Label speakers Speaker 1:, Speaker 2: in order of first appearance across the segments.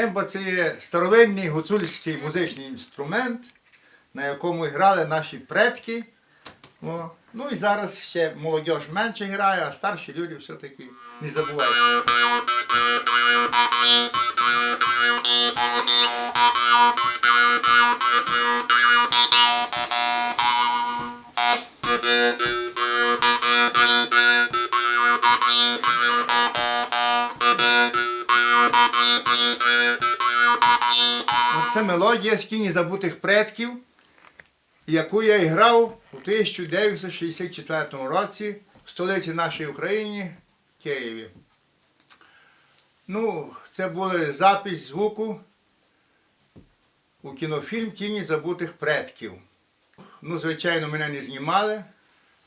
Speaker 1: Дремба це є старовинний гуцульський музичний інструмент, на якому грали наші предки. О. Ну і зараз ще молодь менше грає, а старші люди все-таки не забувають. Це мелодія з кіні забутих предків, яку я грав у 1964 році в столиці нашої України Києві. Ну, це була запись звуку у кінофільм Тіні забутих предків. Ну, звичайно, мене не знімали,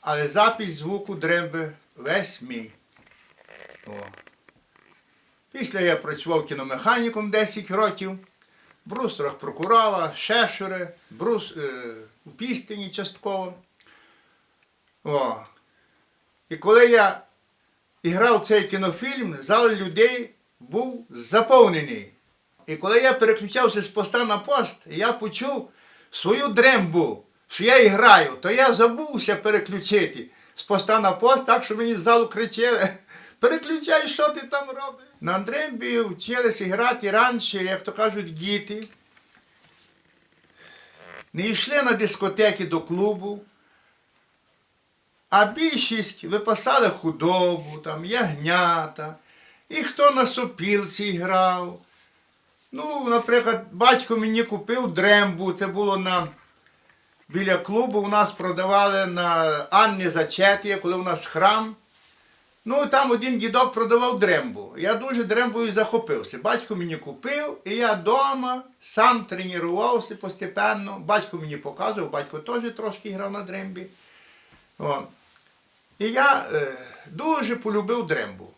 Speaker 1: але запись звуку дремби весь мій. О. Після я працював кіномеханіком 10 років, в брустерах Прокурава, Шешури, брус, е, у Пістині частково. О. І коли я і грав цей кінофільм, зал людей був заповнений. І коли я переключався з поста на пост, я почув свою дрембу, що я і граю, то я забувся переключити з поста на пост, так що мені з залу кричали. Переключай, що ти там робиш? На дрембі вчилися грати раніше, як то кажуть, діти. Не йшли на дискотеки до клубу. А більшість випасали худобу, там, ягнята, і хто на сопілці грав. Ну, наприклад, батько мені купив дрембу, це було на біля клубу, у нас продавали на Анні Зачеті, коли у нас храм. Ну, там один дідок продавав дрембу. Я дуже дрембою захопився. Батько мені купив, і я вдома сам тренувався постепенно. Батько мені показував, батько теж трошки грав на дрембі. О. І я е, дуже полюбив дрембу.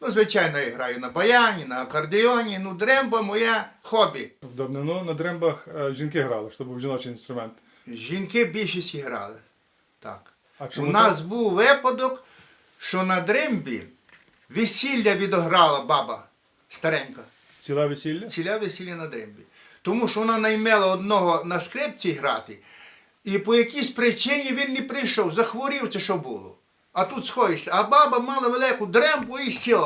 Speaker 1: Ну, звичайно, я граю на баяні, на акордеоні. Ну, дремба моє хобі.
Speaker 2: В давнину на дрембах е, жінки грали, що був жіночий інструмент.
Speaker 1: Жінки більшість грали. Так.
Speaker 2: А
Speaker 1: У нас був випадок, що на дрембі весілля відограла баба старенька.
Speaker 2: Ціла весілля?
Speaker 1: Ціля весілля на дрембі. Тому що вона наймела одного на скрипці грати, і по якійсь причині він не прийшов, захворів чи що було. А тут сходишся, а баба мала велику дрембу і все.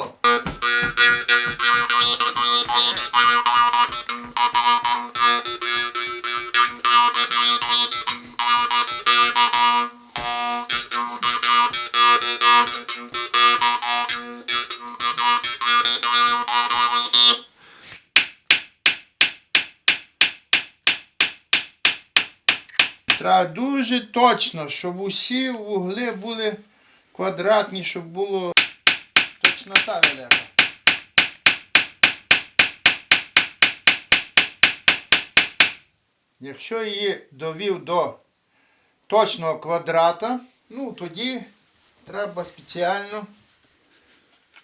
Speaker 1: Треба дуже точно, щоб усі вугли були квадратні, щоб було точнота велика. Якщо її довів до точного квадрата, ну тоді треба спеціально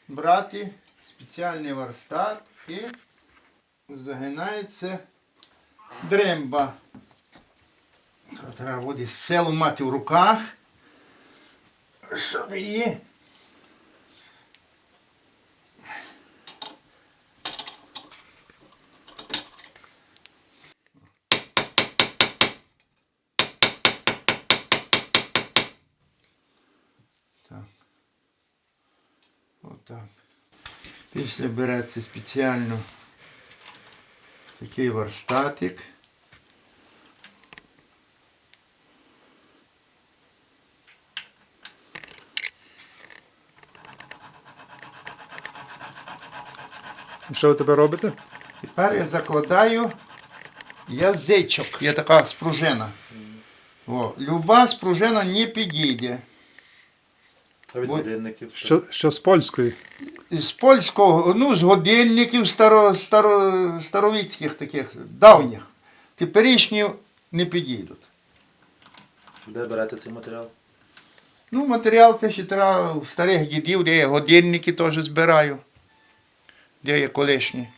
Speaker 1: брати спеціальний верстат і загинається дремба. Треба буде селу мати в руках, щоб її. Так. Отак. Після береться спеціально такий верстатик.
Speaker 2: Що ви тепер робите?
Speaker 1: Тепер я закладаю язичок. Є така спружина. О, люба спружина не підійде.
Speaker 3: А від
Speaker 1: Бо-
Speaker 3: годинників.
Speaker 2: Що, що з польської?
Speaker 1: З польського, ну, з годинників старо, старо, старовицьких таких, давніх. Теперішні не підійдуть.
Speaker 3: Де берете цей матеріал?
Speaker 1: Ну, матеріал це ще треба в старих дідів, де я годинники теж збираю де є колишні.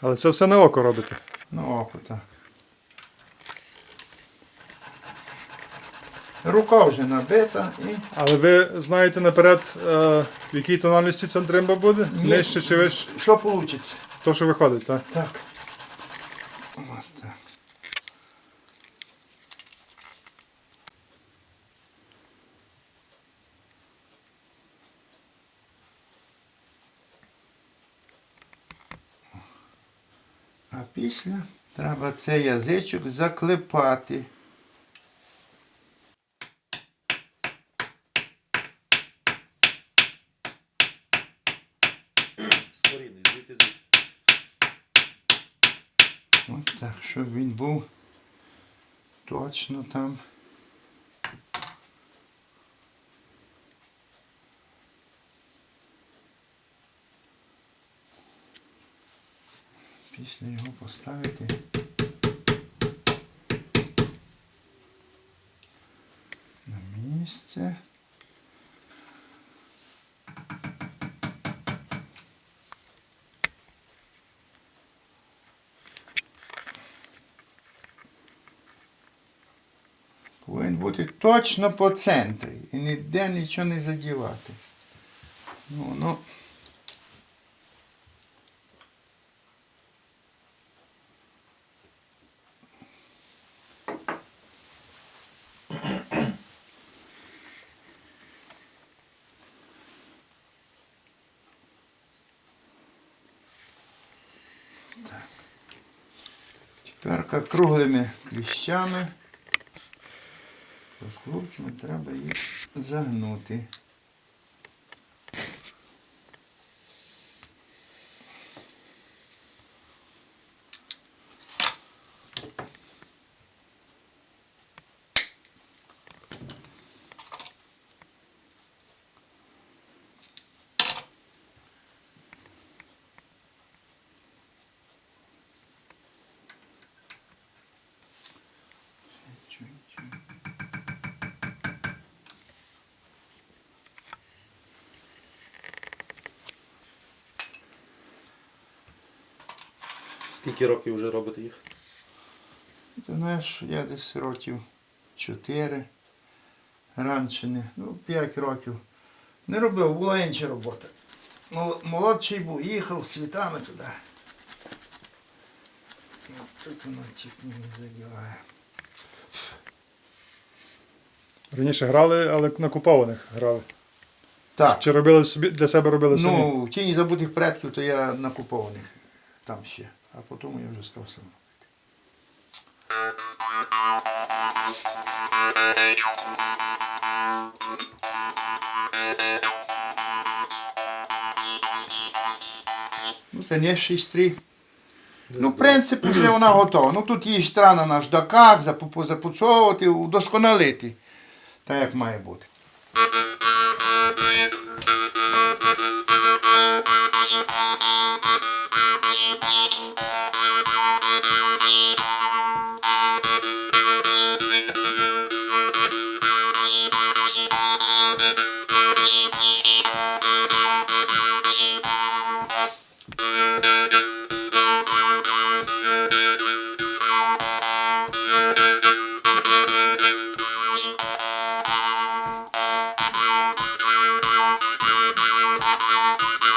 Speaker 2: Але це все на око робите.
Speaker 1: На око, так. Рука вже набита і
Speaker 2: Але ви знаєте наперед, е, в якій тональності ця дремба буде?
Speaker 1: Ні.
Speaker 2: Нижче чи вище?
Speaker 1: що вийде?
Speaker 2: То, що виходить, так?
Speaker 1: Так. От так. А після треба цей язичок заклепати.
Speaker 3: Створіни, звідти звідти.
Speaker 1: От так, щоб він був точно там. Після його поставити. На місце. Бути точно по центрі і ніде нічого не задівати. Ну, ну. Так. Тепер круглими кліщами. Хлопцями треба їх загнути.
Speaker 3: Скільки років вже робите їх?
Speaker 1: Ти знаєш, я десь років 4. Раніше не, ну, 5 років. Не робив, була інша робота. Молодший був, їхав світами туди. І тут воно чуть мені задіває.
Speaker 2: Раніше грали, але на купованих грали.
Speaker 1: Так.
Speaker 2: Чи робили собі для себе робили самі?
Speaker 1: Ну, в тіні забутих предків, то я на купованих там ще. А потім я вже став сам. Ну, це не 6-3. Ну, в принципі, вже вона готова. Ну тут її ж треба на наждаках, запу- запуцовувати, удосконалити. Так як має бути.
Speaker 4: Thank you.